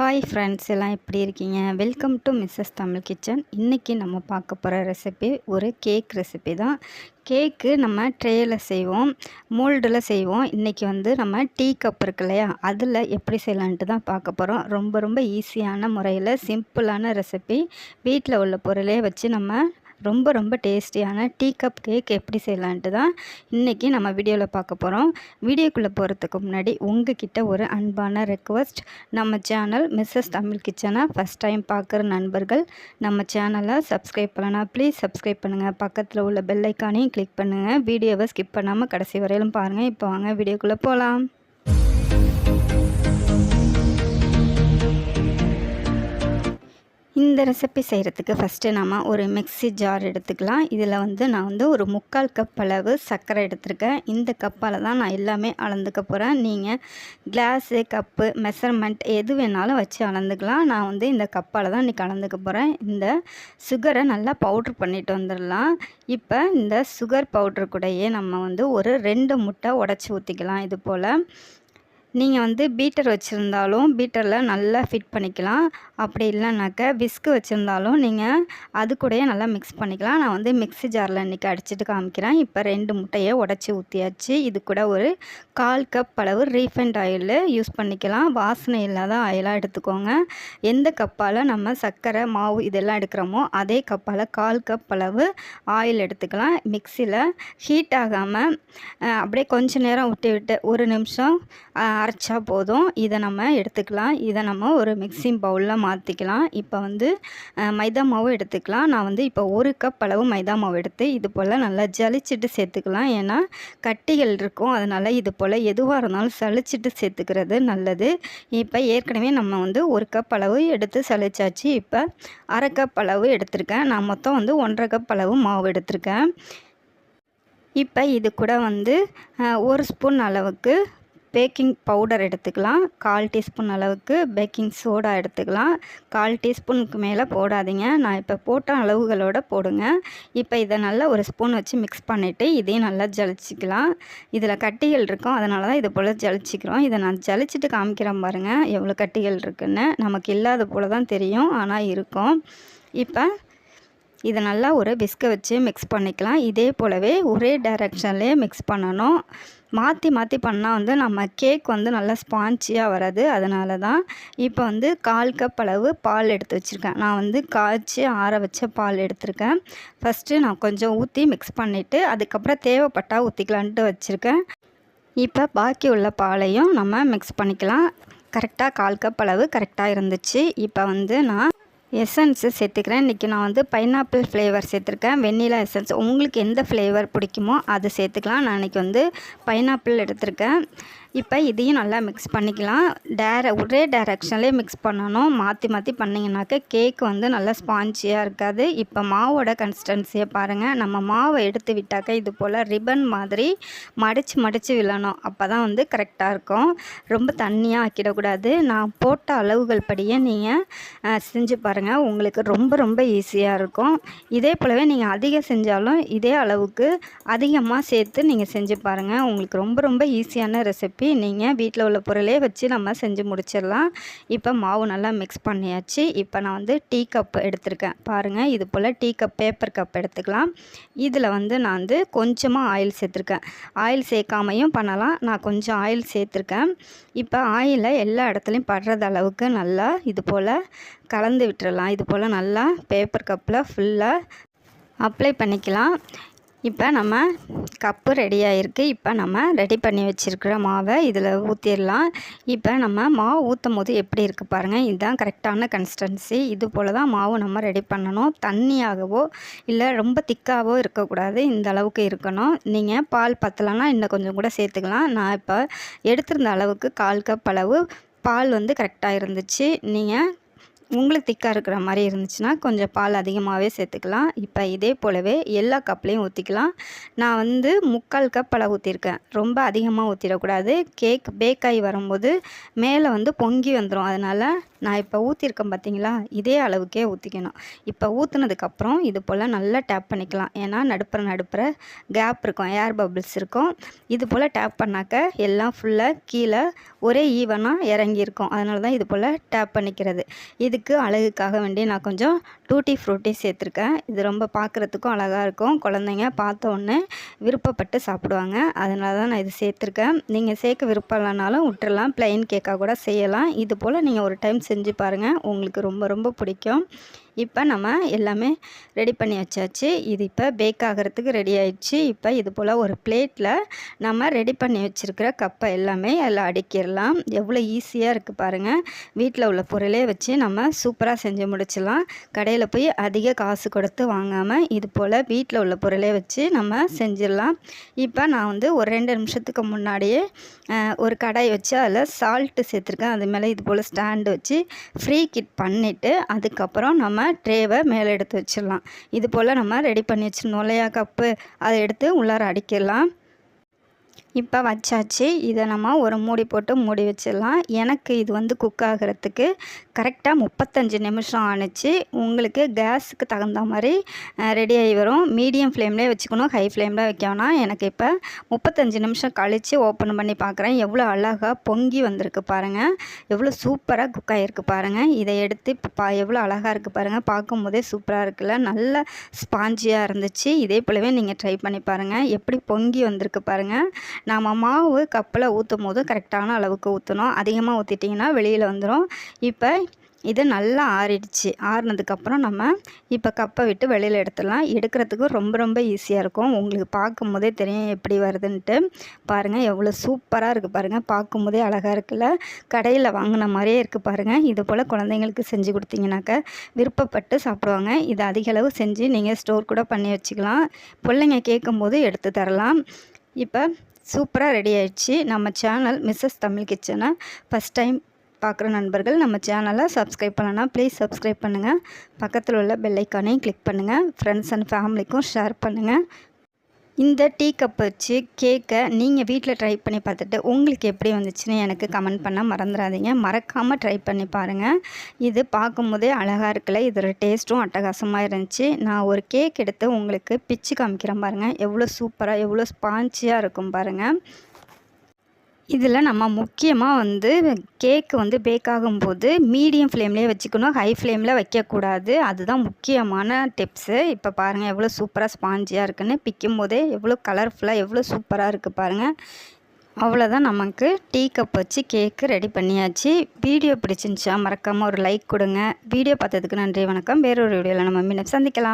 Hi friends எல்லாம் எப்படி இருக்கீங்க? Welcome to Mrs Tamil kitchen இன்றைக்கி நம்ம பார்க்க போகிற ரெசிபி ஒரு கேக் ரெசிபி தான். கேக்கு நம்ம ட்ரேயில் செய்வோம் மோல்டில் செய்வோம். இன்றைக்கி வந்து நம்ம டீ கப் இருக்கு இல்லையா? அதில் எப்படி செய்யலான்ட்டு தான் பார்க்க போகிறோம் ரொம்ப ரொம்ப ஈஸியான முறையில் சிம்பிளான ரெசிபி வீட்டில் உள்ள பொருளே வச்சு நம்ம ரொம்ப ரொம்ப டேஸ்டியான டீ கப் கேக் எப்படி செய்யலான்ட்டு தான் இன்றைக்கி நம்ம வீடியோவில் பார்க்க போகிறோம் வீடியோக்குள்ளே போகிறதுக்கு முன்னாடி உங்ககிட்ட ஒரு அன்பான ரெக்வஸ்ட் நம்ம சேனல் மிஸ்ஸஸ் தமிழ் கிச்சனை ஃபஸ்ட் டைம் பார்க்குற நண்பர்கள் நம்ம சேனலை சப்ஸ்கிரைப் பண்ணலாம் ப்ளீஸ் சப்ஸ்கிரைப் பண்ணுங்கள் பக்கத்தில் உள்ள பெல்லைக்கானையும் கிளிக் பண்ணுங்கள் வீடியோவை ஸ்கிப் பண்ணாமல் கடைசி வரையிலும் பாருங்கள் இப்போ வாங்க வீடியோக்குள்ளே போகலாம் இந்த ரெசிபி செய்கிறதுக்கு ஃபஸ்ட்டு நம்ம ஒரு மிக்ஸி ஜார் எடுத்துக்கலாம். இதில் வந்து நான் வந்து ஒரு முக்கால் கப் அளவு சர்க்கரை எடுத்திருக்கேன். இந்த கப்பால் தான் நான் எல்லாமே அளந்துக்க போகிறேன் நீங்கள் கிளாஸு கப்பு மெஷர்மெண்ட் எது வேணாலும் வச்சு அளந்துக்கலாம். நான் வந்து இந்த கப்பால் தான் இன்றைக்கி அளந்துக்க போகிறேன் இந்த சுகரை நல்லா பவுட்ரு பண்ணிட்டு வந்துடலாம். இப்போ இந்த சுகர் பவுட்ரு கூடயே நம்ம வந்து ஒரு ரெண்டு முட்டை உடச்சி ஊற்றிக்கலாம் இது போல் நீங்கள் வந்து பீட்டர் வச்சுருந்தாலும் பீட்டரில் நல்லா ஃபிட் பண்ணிக்கலாம். அப்படி இல்லைனாக்க விஸ்கு வச்சுருந்தாலும் நீங்கள் அது கூடயே நல்லா மிக்ஸ் பண்ணிக்கலாம். நான் வந்து மிக்ஸி ஜாரில் இன்றைக்கி அடிச்சுட்டு காமிக்கிறேன். இப்போ ரெண்டு முட்டையை உடச்சி ஊற்றியாச்சு இது கூட ஒரு கால் கப் அளவு ரீஃபைண்ட் ஆயில் யூஸ் பண்ணிக்கலாம். வாசனை இல்லாத ஆயிலாக எடுத்துக்கோங்க. எந்த கப்பால் நம்ம சர்க்கரை மாவு இதெல்லாம் எடுக்கிறோமோ அதே கப்பால் கால் கப் அளவு ஆயில் எடுத்துக்கலாம். மிக்சியில் ஹீட் ஆகாமல் அப்படியே கொஞ்சம் நேரம் விட்டு விட்டு ஒரு நிமிஷம் அரைச்சா போதும். இதை நம்ம எடுத்துக்கலாம். இதை நம்ம ஒரு மிக்சிங் பவுலில் மாற்றிக்கலாம் இப்போ வந்து மைதா மாவு எடுத்துக்கலாம். நான் வந்து இப்போ ஒரு கப் அளவு மைதா மாவு எடுத்து இது போல் நல்லா ஜலிச்சிட்டு சேர்த்துக்கலாம். ஏன்னா கட்டிகள் இருக்கும். அதனால் இது போல் எதுவாக இருந்தாலும் சளிச்சிட்டு சேர்த்துக்கிறது நல்லது. இப்போ ஏற்கனவே நம்ம வந்து ஒரு கப் அளவு எடுத்து சளிச்சாச்சு இப்போ அரை கப் அளவு எடுத்திருக்கேன். நான் மொத்தம் வந்து ஒன்றரை கப் அளவு மாவு எடுத்திருக்கேன். இப்போ இது கூட வந்து ஒரு ஸ்பூன் அளவுக்கு பேக்கிங் பவுடர் எடுத்துக்கலாம். கால் டீஸ்பூன் அளவுக்கு பேக்கிங் சோடா எடுத்துக்கலாம். கால் டீஸ்பூனுக்கு மேலே போடாதீங்க. நான் இப்போ போட்ட அளவுகளோடு போடுங்க. இப்போ இதை நல்லா ஒரு ஸ்பூன் வச்சு மிக்ஸ் பண்ணிவிட்டு இதையும் நல்லா ஜலிச்சிக்கலாம். இதில் கட்டிகள் இருக்கும். அதனால தான் இது போல் ஜலிச்சிக்கிறோம். இதை நான் ஜலிச்சிட்டு காமிக்கிறேன் பாருங்கள் எவ்வளோ கட்டிகள் இருக்குன்னு. நமக்கு இல்லாத போல் தான் தெரியும். ஆனால் இருக்கும். இப்போ இதை நல்லா ஒரு பிஸ்கை வச்சு மிக்ஸ் பண்ணிக்கலாம். இதே போலவே ஒரே டைரக்ஷன்லேயே மிக்ஸ் பண்ணணும். மாற்றி மாற்றி பண்ணால் வந்து நம்ம கேக் வந்து நல்லா ஸ்பான்ச்சியாக வராது. அதனால தான் இப்போ வந்து கால் கப் அளவு பால் எடுத்து வச்சுருக்கேன். நான் வந்து காய்ச்சி ஆற வச்ச பால் எடுத்திருக்கேன். ஃபஸ்ட்டு நான் கொஞ்சம் ஊற்றி மிக்ஸ் பண்ணிவிட்டு அதுக்கப்புறம் தேவைப்பட்டால் ஊற்றிக்கலான்ட்டு வச்சுருக்கேன். இப்போ பாக்கி உள்ள பாலையும் நம்ம மிக்ஸ் பண்ணிக்கலாம். கரெக்டாக கால் கப் அளவு கரெக்டாக இருந்துச்சு. இப்போ வந்து நான் எசன்ஸு சேர்த்துக்கிறேன். இன்றைக்கி நான் வந்து பைனாப்பிள் ஃப்ளேவர் சேர்த்துருக்கேன். Vanilla essence. உங்களுக்கு எந்த ஃப்ளேவர் பிடிக்குமோ அதை சேர்த்துக்கலாம். நான் இன்றைக்கி வந்து பைனாப்பிள் எடுத்திருக்கேன். இப்போ இதையும் நல்லா மிக்ஸ் பண்ணிக்கலாம். டேர ஒரே டைரக்ஷன்லேயே மிக்ஸ் பண்ணணும். மாற்றி மாற்றி பண்ணிங்கனாக்கா கேக் வந்து நல்லா ஸ்பாஞ்சியாக இருக்காது. இப்போ மாவோட கன்சிஸ்டன்சியை பாருங்கள் நம்ம மாவை எடுத்து விட்டாக்க இது போல் ரிப்பன் மாதிரி மடித்து மடித்து விழணும். அப்போ தான் வந்து கரெக்டாக இருக்கும். ரொம்ப தண்ணியாக ஆக்கிடக்கூடாது. நான் போட்ட அளவுகள் படியே நீங்கள் செஞ்சு பாருங்கள் உங்களுக்கு ரொம்ப ரொம்ப ஈஸியாக இருக்கும். இதே போலவே நீங்கள் அதிகம் செஞ்சாலும் இதே அளவுக்கு அதிகமாக சேர்த்து நீங்கள் செஞ்சு பாருங்கள் உங்களுக்கு ரொம்ப ரொம்ப ஈஸியான ரெசிபி ரெசிபி நீங்கள் வீட்டில் உள்ள பொருளே வச்சு நம்ம செஞ்சு முடிச்சிடலாம். இப்போ மாவு நல்லா மிக்ஸ் பண்ணியாச்சு. இப்போ நான் வந்து டீ கப் எடுத்திருக்கேன். பாருங்கள் இது போல் டீ கப் பேப்பர் கப் எடுத்துக்கலாம். இதில் வந்து நான் வந்து கொஞ்சமாக ஆயில் சேர்த்துருக்கேன். ஆயில் சேர்க்காமையும் பண்ணலாம். நான் கொஞ்சம் ஆயில் சேர்த்துருக்கேன். இப்போ ஆயிலை எல்லா இடத்துலையும் படுறது அளவுக்கு நல்லா இது போல் கலந்து விட்டுறலாம். இது போல் நல்லா பேப்பர் கப்பில் ஃபுல்லாக அப்ளை பண்ணிக்கலாம். இப்போ நம்ம கப்பு ரெடி ஆகிருக்கு இப்போ நம்ம ரெடி பண்ணி வச்சுருக்கிற மாவை இதில் ஊற்றிடலாம் இப்போ நம்ம மாவு ஊற்றும் போது எப்படி இருக்குது பாருங்கள் இதுதான் கரெக்டான கன்சிஸ்டன்சி இது போல் தான் மாவு நம்ம ரெடி பண்ணணும். தண்ணியாகவோ இல்லை ரொம்ப திக்காகவோ இருக்கக்கூடாது. இந்த அளவுக்கு இருக்கணும். நீங்கள் பால் பத்தலைன்னா இன்னும் கொஞ்சம் கூட சேர்த்துக்கலாம். நான் இப்போ எடுத்திருந்த அளவுக்கு கால் கப் அளவு பால் வந்து கரெக்டாக இருந்துச்சு. நீங்கள் உங்களுக்கு திக்காக இருக்கிற மாதிரி இருந்துச்சுன்னா கொஞ்சம் பால் அதிகமாகவே சேர்த்துக்கலாம். இப்போ இதே போலவே எல்லா கப்லேயும் ஊற்றிக்கலாம் நான் வந்து முக்கால் கப் அளவு ஊற்றிருக்கேன் ரொம்ப அதிகமாக ஊற்றிடக்கூடாது கேக் பேக் ஆகி வரும்போது மேலே வந்து பொங்கி வந்துடும் அதனால் நான் இப்போ ஊற்றிருக்கேன் பார்த்தீங்களா இதே அளவுக்கே ஊற்றிக்கணும் இப்போ ஊற்றுனதுக்கப்புறம் இது போல் நல்லா டேப் பண்ணிக்கலாம். ஏன்னா நடுப்புற நடுப்புற கேப் இருக்கும். ஏர் பபிள்ஸ் இருக்கும். இது போல் டேப் பண்ணாக்க எல்லாம் ஃபுல்லாக கீழே ஒரே ஈவனாக இறங்கியிருக்கும். அதனால தான் இது போல் டேப் பண்ணிக்கிறது. இதுக்கு அழகுக்காக வேண்டி நான் கொஞ்சம் டூட்டி ஃப்ரூட்டி சேர்த்துருக்கேன். இது ரொம்ப பார்க்குறதுக்கும் அழகாக இருக்கும். குழந்தைங்க பார்த்த உடனே விருப்பப்பட்டு சாப்பிடுவாங்க. அதனால தான் நான் இது சேர்த்துருக்கேன். நீங்கள் சேர்க்க விருப்பம் இல்லைனாலும் விட்டுறலாம் ப்ளைன் கேக்காக கூட செய்யலாம். இது போல் நீங்கள் ஒரு டைம் செஞ்சு பாருங்கள் உங்களுக்கு ரொம்ப ரொம்ப பிடிக்கும். இப்போ நம்ம எல்லாமே ரெடி பண்ணி வச்சாச்சு. இது இப்போ பேக் ஆகிறதுக்கு ரெடி ஆயிடுச்சு. இப்போ இது போல் ஒரு பிளேட்டில் நம்ம ரெடி பண்ணி வச்சுருக்கிற கப்பை எல்லாமே அதில் அடிக்கிறலாம் எவ்வளோ ஈஸியாக இருக்குது பாருங்கள் வீட்டில் உள்ள பொருளே வச்சு நம்ம சூப்பராக செஞ்சு முடிச்சிடலாம். கடையில் போய் அதிக காசு கொடுத்து வாங்காமல் இது போல் வீட்டில் உள்ள பொருளே வச்சு நம்ம செஞ்சிடலாம். இப்போ நான் வந்து ஒரு ரெண்டு நிமிஷத்துக்கு முன்னாடியே ஒரு கடாய் வச்சு அதில் சால்ட்டு சேர்த்துருக்கேன். அது மேலே இது போல் ஸ்டாண்டு வச்சு ஃப்ரீ கிட் பண்ணிவிட்டு அதுக்கப்புறம் நம்ம ட்ரேவை மேலே எடுத்து வச்சிடலாம். இது போல் நம்ம ரெடி பண்ணி வச்சிடணும் இல்லையா கப்பு அதை எடுத்து உள்ளார அடிக்கிடலாம் இப்போ வச்சாச்சு. இதை நம்ம ஒரு மூடி போட்டு மூடி வச்சிடலாம். எனக்கு இது வந்து குக் ஆகிறதுக்கு கரெக்டாக முப்பத்தஞ்சு நிமிஷம் ஆணுச்சு. உங்களுக்கு கேஸுக்கு தகுந்த மாதிரி ரெடி ஆகி வரும். மீடியம் ஃப்ளேம்லேயே வச்சுக்கணும். ஹை ஃப்ளேமில் வைக்க வேணாம். எனக்கு இப்போ முப்பத்தஞ்சு நிமிஷம் கழித்து ஓப்பன் பண்ணி பார்க்குறேன். எவ்வளோ அழகாக பொங்கி வந்திருக்கு பாருங்கள் எவ்வளோ சூப்பராக குக் ஆகிருக்கு பாருங்கள் இதை எடுத்து இப்போ பா எவ்வளோ அழகாக இருக்குது பாருங்கள் பார்க்கும் போதே சூப்பராக இருக்குல்ல. நல்ல ஸ்பாஞ்சியாக இருந்துச்சு. இதே போலவே நீங்கள் ட்ரை பண்ணி பாருங்கள் எப்படி பொங்கி வந்திருக்கு பாருங்கள் நாம் மாவு கப்பில் ஊற்றும் போது கரெக்டான அளவுக்கு ஊற்றணும் அதிகமாக ஊற்றிட்டிங்கன்னா வெளியில் வந்துடும் இப்போ இது நல்லா ஆறிடுச்சு. ஆறினதுக்கப்புறம் நம்ம இப்போ கப்பை விட்டு வெளியில் எடுத்துடலாம். எடுக்கிறதுக்கு ரொம்ப ரொம்ப ஈஸியாக இருக்கும். உங்களுக்கு பார்க்கும் போதே தெரியும் எப்படி வருதுன்ட்டு. பாருங்கள் எவ்வளோ சூப்பராக இருக்குது பாருங்கள் பார்க்கும் போதே அழகாக இருக்குல்ல. கடையில் வாங்கின மாதிரியே இருக்குது பாருங்கள் இது போல் குழந்தைங்களுக்கு செஞ்சு கொடுத்தீங்கனாக்கா விருப்பப்பட்டு சாப்பிடுவாங்க. இது அதிகளவு செஞ்சு நீங்கள் ஸ்டோர் கூட பண்ணி வச்சுக்கலாம். பிள்ளைங்க கேட்கும்போது எடுத்து தரலாம். இப்போ சூப்பராக ரெடி ஆயிடுச்சு. நம்ம சேனல் மிஸ்ஸஸ் தமிழ் கிச்சனை ஃபஸ்ட் டைம் பார்க்குற நண்பர்கள் நம்ம சேனலை சப்ஸ்கிரைப் பண்ணலாம் ப்ளீஸ் சப்ஸ்கிரைப் பண்ணுங்கள் பக்கத்தில் உள்ள பெல்லைக்கானையும் கிளிக் பண்ணுங்கள் ஃப்ரெண்ட்ஸ் அண்ட் ஃபேமிலிக்கும் ஷேர் பண்ணுங்கள் இந்த டீ கப் வச்சு கேக்கை நீங்கள் வீட்டில் ட்ரை பண்ணி பார்த்துட்டு உங்களுக்கு எப்படி வந்துச்சுன்னு எனக்கு கமெண்ட் பண்ண மறந்துடாதீங்க மறக்காமல் ட்ரை பண்ணி பாருங்கள் இது பார்க்கும்போதே அழகாக இருக்குல்ல. இதோட டேஸ்ட்டும் அட்டகாசமாக இருந்துச்சு. நான் ஒரு கேக் எடுத்து உங்களுக்கு பிச்சு காமிக்கிறேன் பாருங்கள் எவ்வளோ சூப்பராக எவ்வளோ ஸ்பான்ச்சியாக இருக்கும் பாருங்கள் இதில் நம்ம முக்கியமாக வந்து கேக்கு வந்து பேக் ஆகும்போது மீடியம் ஃப்ளேம்லேயே வச்சுக்கணும் ஹை ஃப்ளேமில் வைக்கக்கூடாது. அதுதான் முக்கியமான டிப்ஸு இப்போ பாருங்கள் எவ்வளோ சூப்பராக ஸ்பாஞ்சியாக இருக்குன்னு பிக்கும் போதே எவ்வளோ கலர்ஃபுல்லாக எவ்வளோ சூப்பராக இருக்குது பாருங்கள் அவ்வளோதான் நமக்கு டீ கப் வச்சு கேக்கு ரெடி பண்ணியாச்சு. வீடியோ பிடிச்சிருந்துச்சா மறக்காமல் ஒரு லைக் கொடுங்க. வீடியோ பார்த்ததுக்கு நன்றி வணக்கம். வேறொரு வீடியோவில் நம்ம மீண்டும் சந்திக்கலாம்.